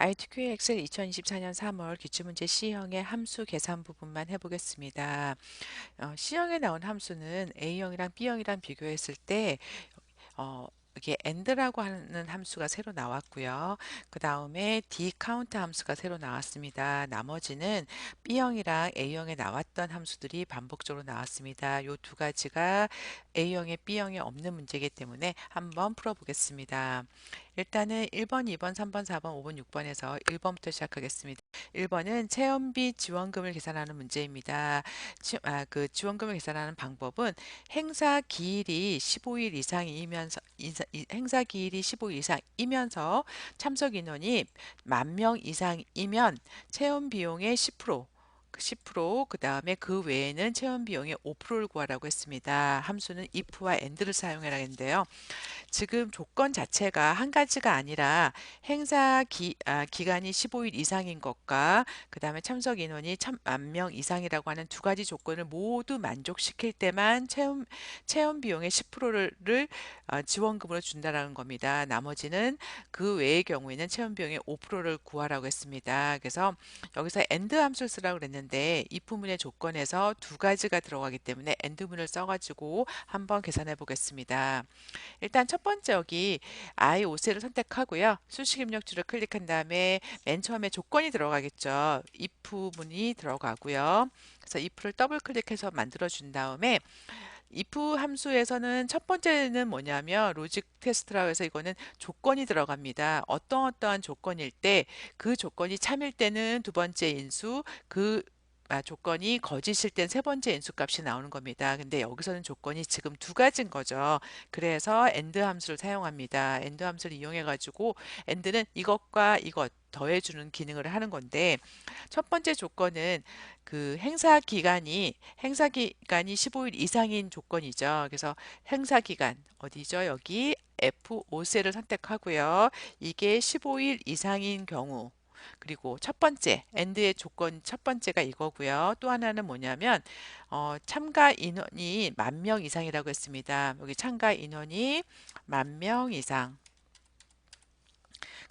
ITQ 엑셀 2024년 3월 기출문제 C형의 함수 계산 부분만 해보겠습니다. 어, C형에 나온 함수는 A형이랑 B형이랑 비교했을 때 어, 이게 and라고 하는 함수가 새로 나왔고요. 그 다음에 d 카운트 함수가 새로 나왔습니다. 나머지는 B형이랑 A형에 나왔던 함수들이 반복적으로 나왔습니다. 이두 가지가 A형에 B형에 없는 문제이기 때문에 한번 풀어보겠습니다. 일단은 1번, 2번, 3번, 4번, 5번, 6번에서 1번부터 시작하겠습니다. 1번은 체험비 지원금을 계산하는 문제입니다. 지, 아, 그 지원금을 계산하는 방법은 행사 기일이 15일 이상이면서 행사 기일이 15일 이상이면서 참석 인원이 만 명 이상이면 체험 비용의 10% 10%그 다음에 그 외에는 체험 비용의 5%를 구하라고 했습니다. 함수는 if와 and를 사용해라 했는데요. 지금 조건 자체가 한 가지가 아니라 행사 기, 아, 기간이 15일 이상인 것과 그 다음에 참석 인원이 만명 이상이라고 하는 두 가지 조건을 모두 만족시킬 때만 체험, 체험 비용의 10%를 어, 지원금으로 준다라는 겁니다. 나머지는 그 외의 경우에는 체험 비용의 5%를 구하라고 했습니다. 그래서 여기서 AND 함수를 쓰라고 그랬는데 이 부분의 조건에서 두 가지가 들어가기 때문에 AND문을 써가지고 한번 계산해 보겠습니다. 일단 첫 번째 여기 I 5셀을 선택하고요. 수식 입력줄을 클릭한 다음에 맨 처음에 조건이 들어가겠죠. if 문이 들어가고요. 그래서 if를 더블 클릭해서 만들어 준 다음에 if 함수에서는 첫 번째는 뭐냐면 로직 테스트라고 해서 이거는 조건이 들어갑니다. 어떤 어떠한 조건일 때 그 조건이 참일 때는 두 번째 인수 그 아, 조건이 거짓일 땐 세 번째 인수값이 나오는 겁니다. 근데 여기서는 조건이 지금 두 가지인 거죠. 그래서 AND 함수를 사용합니다. AND 함수를 이용해 가지고 AND는 이것과 이것 더해주는 기능을 하는 건데 첫 번째 조건은 그 행사 기간이 행사 기간이 15일 이상인 조건이죠. 그래서 행사 기간 어디죠? 여기 F5셀을 선택하고요. 이게 15일 이상인 경우 그리고 첫 번째 엔드의 조건 첫 번째가 이거고요. 또 하나는 뭐냐면 어, 참가 인원이 만 명 이상이라고 했습니다. 여기 참가 인원이 만 명 이상.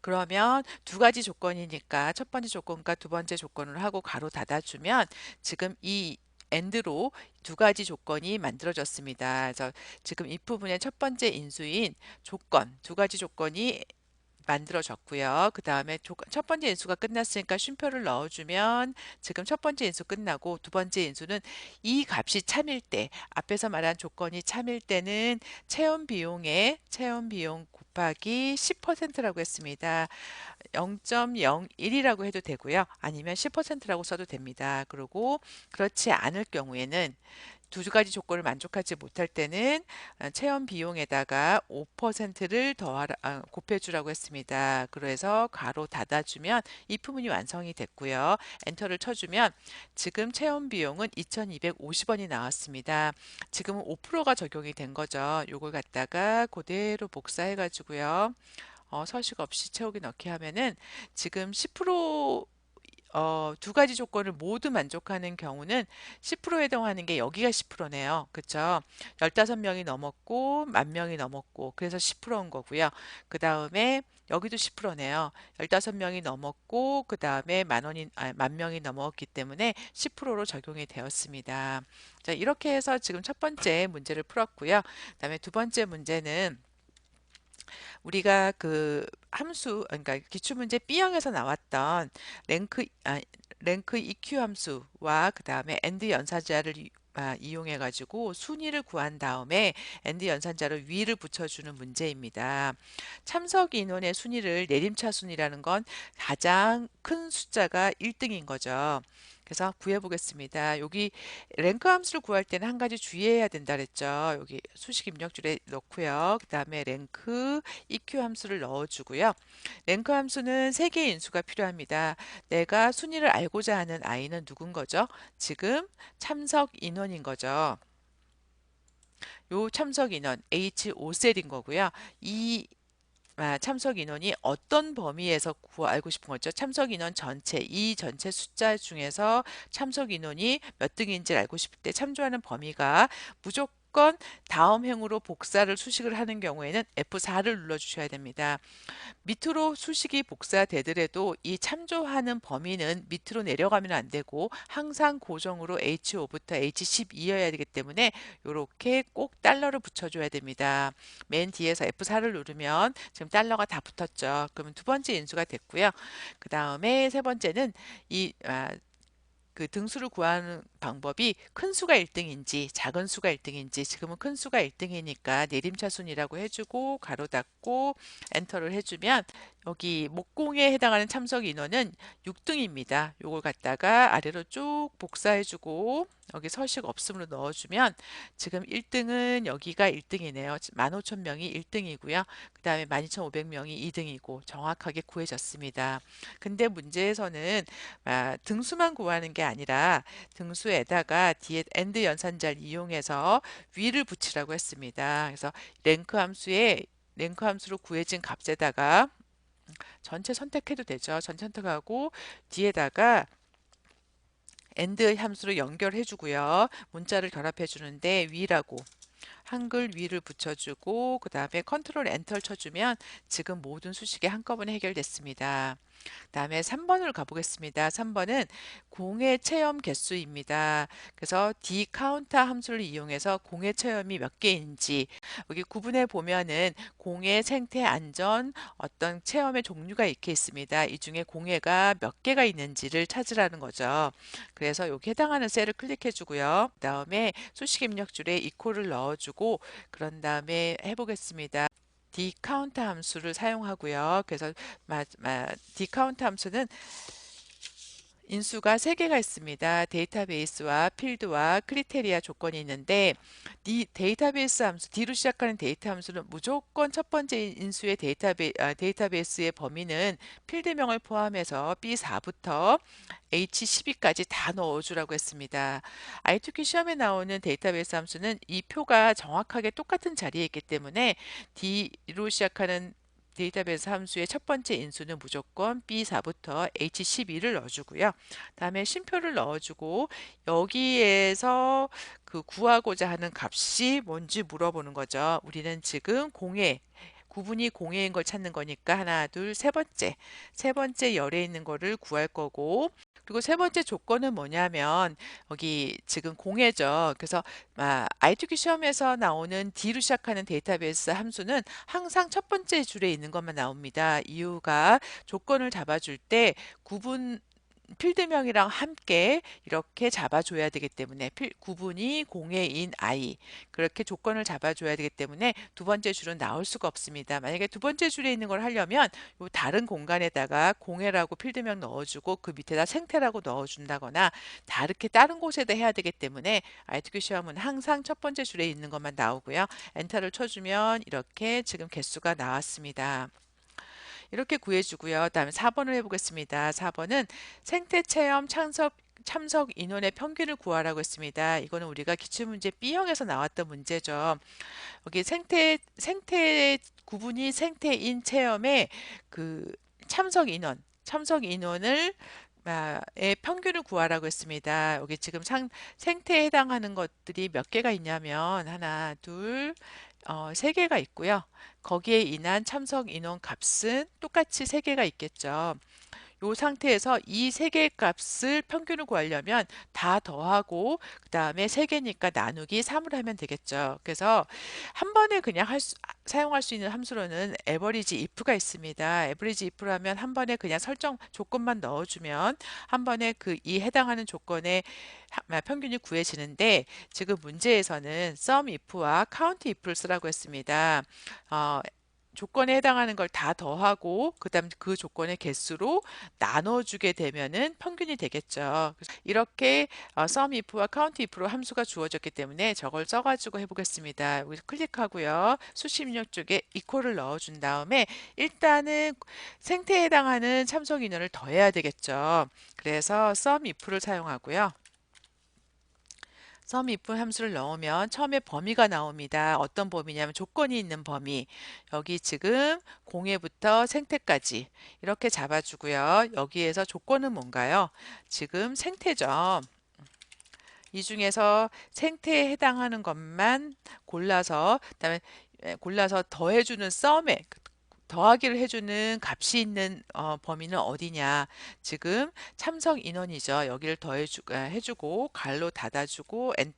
그러면 두 가지 조건이니까 첫 번째 조건과 두 번째 조건을 하고 가로 닫아주면 지금 이 엔드로 두 가지 조건이 만들어졌습니다. 그래서 지금 이 부분의 첫 번째 인수인 조건, 두 가지 조건이 만들어졌고요. 그 다음에 첫 번째 인수가 끝났으니까 쉼표를 넣어주면 지금 첫 번째 인수 끝나고 두 번째 인수는 이 값이 참일 때 앞에서 말한 조건이 참일 때는 체험 비용에 체험 비용 곱하기 10%라고 했습니다. 0.01이라고 해도 되고요. 아니면 10%라고 써도 됩니다. 그리고 그렇지 않을 경우에는 두 가지 조건을 만족하지 못할 때는 어, 체험 비용에다가 5%를 더하라 아, 곱해주라고 했습니다. 그래서 가로 닫아주면 이 부분이 완성이 됐고요. 엔터를 쳐주면 지금 체험 비용은 2,250원이 나왔습니다. 지금은 5%가 적용이 된 거죠. 요걸 갖다가 그대로 복사해 가지고요. 어, 서식 없이 채우기 넣기 하면은 지금 10% 어, 두 가지 조건을 모두 만족하는 경우는 10%에 해당하는 게 여기가 10%네요. 그쵸? 15명이 넘었고, 만 명이 넘었고, 그래서 10%인 거고요. 그 다음에 여기도 10%네요. 15명이 넘었고, 그 다음에 만 원이, 아, 만 명이 넘었기 때문에 10%로 적용이 되었습니다. 자, 이렇게 해서 지금 첫 번째 문제를 풀었고요. 그 다음에 두 번째 문제는 우리가 그 함수 그러니까 기출문제 B형에서 나왔던 랭크 아, 랭크 EQ 함수와 그 다음에 AND 연산자를 아, 이용해 가지고 순위를 구한 다음에 AND 연산자를 위를 붙여주는 문제입니다. 참석 인원의 순위를 내림차 순위라는 건 가장 큰 숫자가 1등인 거죠. 그래서 구해 보겠습니다. 여기 랭크 함수를 구할 때는 한 가지 주의해야 된다 그랬죠. 여기 수식 입력줄에 넣고요. 그 다음에 랭크 EQ 함수를 넣어주고요. 랭크 함수는 세 개의 인수가 필요합니다. 내가 순위를 알고자 하는 아이는 누군 거죠? 지금 참석 인원인 거죠. 요 참석 인원 H5셀인 거고요. 이 아, 참석 인원이 어떤 범위에서 구워 알고 싶은 거죠. 참석 인원 전체, 이 전체 숫자 중에서 참석 인원이 몇 등인지 알고 싶을 때 참조하는 범위가 무조건 무조건 다음 행으로 복사를 수식을 하는 경우에는 F4를 눌러주셔야 됩니다. 밑으로 수식이 복사되더라도 이 참조하는 범위는 밑으로 내려가면 안 되고 항상 고정으로 H5부터 H12여야 되기 때문에 이렇게 꼭 달러를 붙여줘야 됩니다. 맨 뒤에서 F4를 누르면 지금 달러가 다 붙었죠. 그러면 두 번째 인수가 됐고요. 그 다음에 세 번째는 이 아, 그 등수를 구하는 방법이 큰 수가 1등인지 작은 수가 1등인지 지금은 큰 수가 1등이니까 내림차순이라고 해주고 가로 닫고 엔터를 해주면 여기 목공에 해당하는 참석 인원은 6등입니다. 요걸 갖다가 아래로 쭉 복사해주고 여기 서식 없음으로 넣어주면 지금 1등은 여기가 1등이네요. 15,000명이 1등이고요. 그 다음에 12,500명이 2등이고 정확하게 구해졌습니다. 근데 문제에서는 아, 등수만 구하는 게 아니라 등수에다가 뒤에 엔드 연산자를 이용해서 위를 붙이라고 했습니다. 그래서 랭크 함수에 랭크 함수로 구해진 값에다가 전체 선택해도 되죠. 전체 선택하고 뒤에다가 엔드 함수로 연결해 주고요. 문자를 결합해 주는데 위라고 한글 위를 붙여주고 그 다음에 컨트롤 엔터를 쳐주면 지금 모든 수식이 한꺼번에 해결됐습니다. 다음에 3번을 가보겠습니다. 3번은 공의 체험 개수입니다. 그래서 d 카운터 함수를 이용해서 공의 체험이 몇 개인지 여기 구분해 보면은 공의 생태 안전 어떤 체험의 종류가 이렇게 있습니다. 이 중에 공해가 몇 개가 있는지를 찾으라는 거죠. 그래서 여기 해당하는 셀을 클릭해 주고요. 그 다음에 수식 입력줄에 이코를 넣어주고 그런 다음에 해보겠습니다. dCount 함수를 사용하고요. 그래서 dCount 함수는 인수가 3개가 있습니다. 데이터베이스와 필드와 크리테리아 조건이 있는데 이 데이터베이스 함수, D로 시작하는 데이터 함수는 무조건 첫 번째 인수의 데이터베, 아, 데이터베이스의 범위는 필드명을 포함해서 B4부터 H12까지 다 넣어주라고 했습니다. I2Q 시험에 나오는 데이터베이스 함수는 이 표가 정확하게 똑같은 자리에 있기 때문에 D로 시작하는 데이터베이스 함수의 첫 번째 인수는 무조건 B4부터 H12를 넣어주고요. 다음에 쉼표를 넣어주고 여기에서 그 구하고자 하는 값이 뭔지 물어보는 거죠. 우리는 지금 공해 구분이 공해인 걸 찾는 거니까 하나, 둘, 세 번째. 세 번째 열에 있는 거를 구할 거고 그리고 세 번째 조건은 뭐냐면 여기 지금 공해죠. 그래서 I2Q 시험에서 나오는 D로 시작하는 데이터베이스 함수는 항상 첫 번째 줄에 있는 것만 나옵니다. 이유가 조건을 잡아줄 때 구분 필드명이랑 함께 이렇게 잡아줘야 되기 때문에 필, 구분이 공해인 i 그렇게 조건을 잡아줘야 되기 때문에 두 번째 줄은 나올 수가 없습니다. 만약에 두 번째 줄에 있는 걸 하려면 요 다른 공간에다가 공해라고 필드명 넣어주고 그 밑에다 생태라고 넣어준다거나 다르게 다른 곳에다 해야 되기 때문에 ITQ 시험은 항상 첫 번째 줄에 있는 것만 나오고요. 엔터를 쳐주면 이렇게 지금 개수가 나왔습니다. 이렇게 구해주고요. 다음에 4번을 해보겠습니다. 4번은 생태체험 참석 참석 인원의 평균을 구하라고 했습니다. 이거는 우리가 기출문제 B형에서 나왔던 문제죠. 여기 생태 생태 구분이 생태인 체험의 그 참석 인원, 참석 인원을 의 평균을 구하라고 했습니다. 여기 지금 상, 생태에 해당하는 것들이 몇 개가 있냐면 하나, 둘, 어, 3개가 있고요. 거기에 인한 참석 인원 값은 똑같이 3개가 있겠죠. 이 상태에서 이 세 개의 값을 평균을 구하려면 다 더하고 그 다음에 세 개니까 나누기 3을 하면 되겠죠. 그래서 한 번에 그냥 할 수, 사용할 수 있는 함수로는 에버리지 if가 있습니다. if를 하면 한 번에 그냥 설정 조건만 넣어주면 한 번에 그 이 해당하는 조건의 평균이 구해지는데 지금 문제에서는 sum if와 count if를 쓰라고 했습니다. 어, 조건에 해당하는 걸 다 더하고 그다음 그 조건의 개수로 나눠주게 되면은 평균이 되겠죠. 이렇게 어, sum if와 count if로 함수가 주어졌기 때문에 저걸 써가지고 해보겠습니다. 여기서 클릭하고요. 수식 입력 쪽에 equal을 넣어준 다음에 일단은 생태에 해당하는 참석 인원을 더해야 되겠죠. 그래서 sum if를 사용하고요. If 함수를 넣으면 처음에 범위가 나옵니다. 어떤 범위냐면 조건이 있는 범위. 여기 지금 공해부터 생태까지 이렇게 잡아주고요. 여기에서 조건은 뭔가요? 지금 생태죠. 이 중에서 생태에 해당하는 것만 골라서 그다음에 에, 골라서 더해주는 썸에 더하기를 해주는 값이 있는 어, 범위는 어디냐? 지금 참석 인원이죠. 여기를 더해주 아, 해주고 갈로 닫아주고 엔,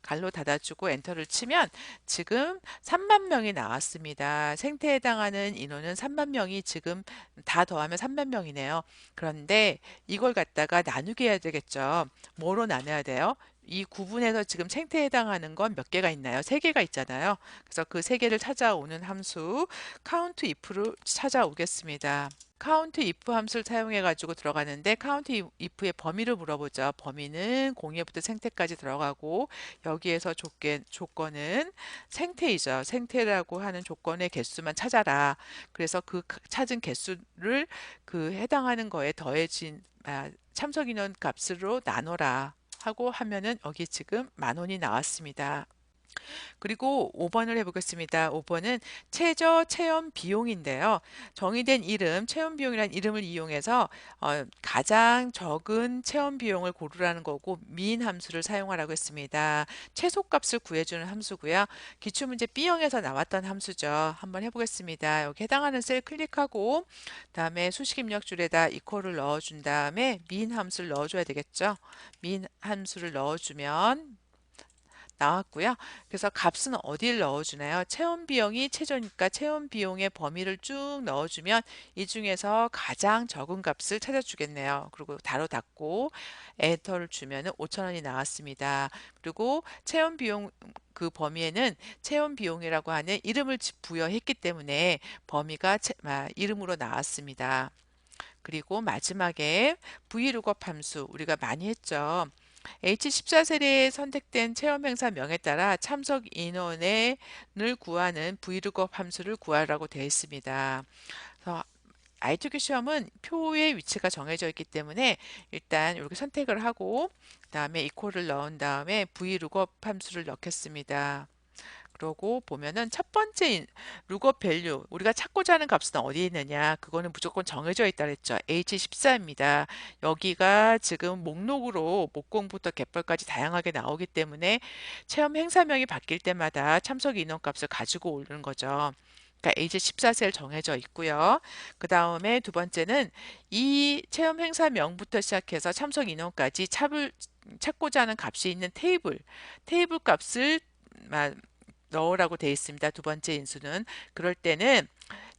갈로 닫아주고 엔터를 치면 지금 3만 명이 나왔습니다. 생태에 해당하는 인원은 3만 명이 지금 다 더하면 3만 명이네요. 그런데 이걸 갖다가 나누게 해야 되겠죠. 뭐로 나눠야 돼요? 이 구분에서 지금 생태에 해당하는 건 몇 개가 있나요? 세 개가 있잖아요. 그래서 그 세 개를 찾아오는 함수 count if로 찾아오겠습니다. count if 함수를 사용해 가지고 들어가는데 count if의 범위를 물어보죠. 범위는 공예부터 생태까지 들어가고 여기에서 조건, 조건은 생태이죠. 생태라고 하는 조건의 개수만 찾아라. 그래서 그 찾은 개수를 그 해당하는 거에 더해진 아, 참석 인원 값으로 나눠라. 하고 하면은 여기 지금 만 원이 나왔습니다. 그리고 5번을 해보겠습니다. 5번은 최저 체험 비용인데요. 정의된 이름, 체험 비용이라는 이름을 이용해서 어, 가장 적은 체험 비용을 고르라는 거고 민 함수를 사용하라고 했습니다. 최소값을 구해주는 함수고요. 기출문제 B형에서 나왔던 함수죠. 한번 해보겠습니다. 여기 해당하는 셀 클릭하고 다음에 수식 입력 줄에다 이퀄을 넣어준 다음에 민 함수를 넣어줘야 되겠죠. 민 함수를 넣어주면 나왔고요. 그래서 값은 어디를 넣어주나요? 체험 비용이 최저니까 체험 비용의 범위를 쭉 넣어주면 이 중에서 가장 적은 값을 찾아주겠네요. 그리고 다로 닫고 엔터를 주면 5천원이 나왔습니다. 그리고 체험 비용 그 범위에는 체험 비용이라고 하는 이름을 부여했기 때문에 범위가 체, 아, 이름으로 나왔습니다. 그리고 마지막에 vlookup 함수 우리가 많이 했죠. H14세대에 선택된 체험 행사 명에 따라 참석 인원을 구하는 vlookup 함수를 구하라고 되어 있습니다. 그래서 I2Q 시험은 표의 위치가 정해져 있기 때문에 일단 이렇게 선택을 하고 그 다음에 이퀄을 넣은 다음에 vlookup 함수를 넣겠습니다. 그러고 보면은 첫 번째 룩업 밸류 우리가 찾고자 하는 값은 어디에 있느냐? 그거는 무조건 정해져 있다 그랬죠. H14입니다. 여기가 지금 목록으로 목공부터 갯벌까지 다양하게 나오기 때문에 체험 행사명이 바뀔 때마다 참석 인원 값을 가지고 오는 거죠. 그러니까 H14셀 정해져 있고요. 그 다음에 두 번째는 이 체험 행사명부터 시작해서 참석 인원까지 찾을, 찾고자 하는 값이 있는 테이블, 테이블 값을 넣으라고 되어 있습니다. 두 번째 인수는 그럴 때는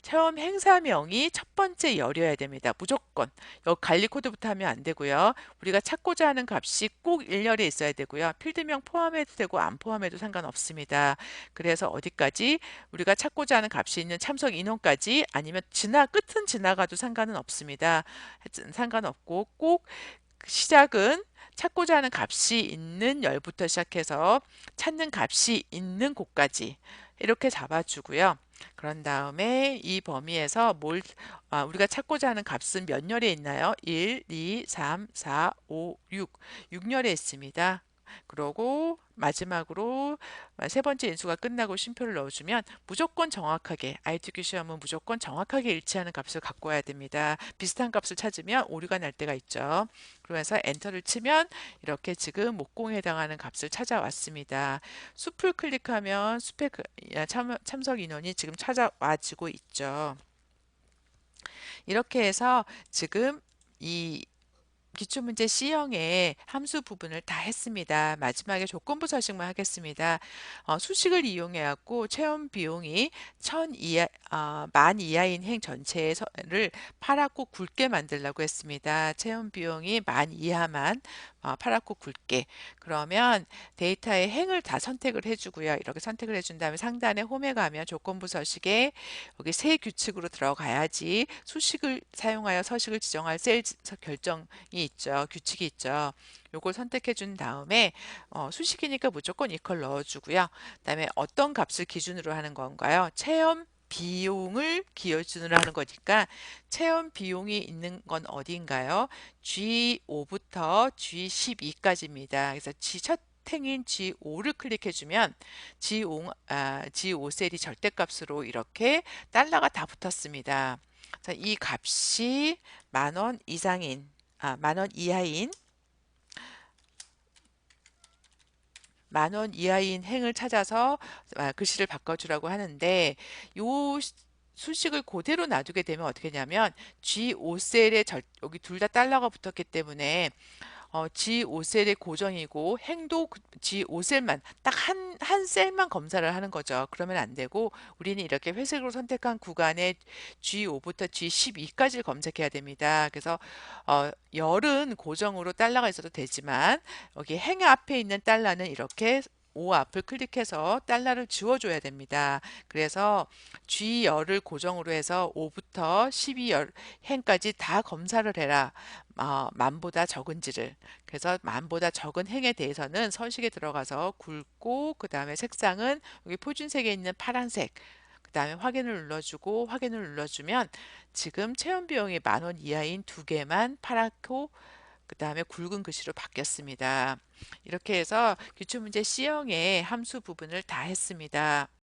체험 행사명이 첫 번째 열여야 됩니다. 무조건. 여기 관리 코드부터 하면 안 되고요. 우리가 찾고자 하는 값이 꼭 일렬에 있어야 되고요. 필드명 포함해도 되고 안 포함해도 상관없습니다. 그래서 어디까지 우리가 찾고자 하는 값이 있는 참석 인원까지 아니면 지나 끝은 지나가도 상관은 없습니다. 상관없고 꼭 시작은 찾고자 하는 값이 있는 열부터 시작해서 찾는 값이 있는 곳까지 이렇게 잡아주고요. 그런 다음에 이 범위에서 뭘 아, 우리가 찾고자 하는 값은 몇 열에 있나요? 1, 2, 3, 4, 5, 6. 6열에 있습니다. 그러고 마지막으로 세 번째 인수가 끝나고 쉼표를 넣어주면 무조건 정확하게 ITQ 시험은 무조건 정확하게 일치하는 값을 갖고 와야 됩니다. 비슷한 값을 찾으면 오류가 날 때가 있죠. 그러면서 엔터를 치면 이렇게 지금 목공에 해당하는 값을 찾아왔습니다. 숲을 클릭하면 숲의 그, 참, 참석 인원이 지금 찾아와지고 있죠. 이렇게 해서 지금 이 기출문제 C형의 함수 부분을 다 했습니다. 마지막에 조건부 서식만 하겠습니다. 어, 수식을 이용해 갖고 체험 비용이 천 이하, 어, 만 이하인 행 전체를 파랗고 굵게 만들라고 했습니다. 체험 비용이 만 이하만 어, 파랗고 굵게 그러면 데이터의 행을 다 선택을 해주고요. 이렇게 선택을 해준 다음에 상단에 홈에 가면 조건부 서식에 여기 세 규칙으로 들어가야지 수식을 사용하여 서식을 지정할 셀 결정이 있죠. 규칙이 있죠. 요걸 선택해 준 다음에 어, 수식이니까 무조건 이퀄 넣어주고요. 그 다음에 어떤 값을 기준으로 하는 건가요? 체험 비용을 기준으로 하는 거니까 체험 비용이 있는 건 어디인가요? G5부터 G12까지입니다. 그래서 G 첫 행인 G5를 클릭해주면 G5, 아, G5셀이 절대값으로 이렇게 달러가 다 붙었습니다. 자, 이 값이 만 원 이상인, 아, 만 원 이하인 만 원 이하인 행을 찾아서 아, 글씨를 바꿔주라고 하는데 요 시- 수식을 그대로 놔두게 되면 어떻게 되냐면 G5셀에 여기 둘 다 달러가 붙었기 때문에 어, G5셀이 고정이고 행도 그 G5셀만 딱 한, 한 셀만 검사를 하는 거죠. 그러면 안 되고 우리는 이렇게 회색으로 선택한 구간에 G5부터 G12까지를 검색해야 됩니다. 그래서 어, 열은 고정으로 달러가 있어도 되지만 여기 행 앞에 있는 달러는 이렇게 5 앞을 클릭해서 달러를 지워줘야 됩니다. 그래서 G열을 고정으로 해서 5부터 12열 행까지 다 검사를 해라. 어, 만보다 적은지를. 그래서 만보다 적은 행에 대해서는 서식에 들어가서 굵고 그 다음에 색상은 여기 표준색에 있는 파란색. 그 다음에 확인을 눌러주고 확인을 눌러주면 지금 체험 비용이 만 원 이하인 두 개만 파랗고 그 다음에 굵은 글씨로 바뀌었습니다. 이렇게 해서 기출문제 C형의 함수 부분을 다 했습니다.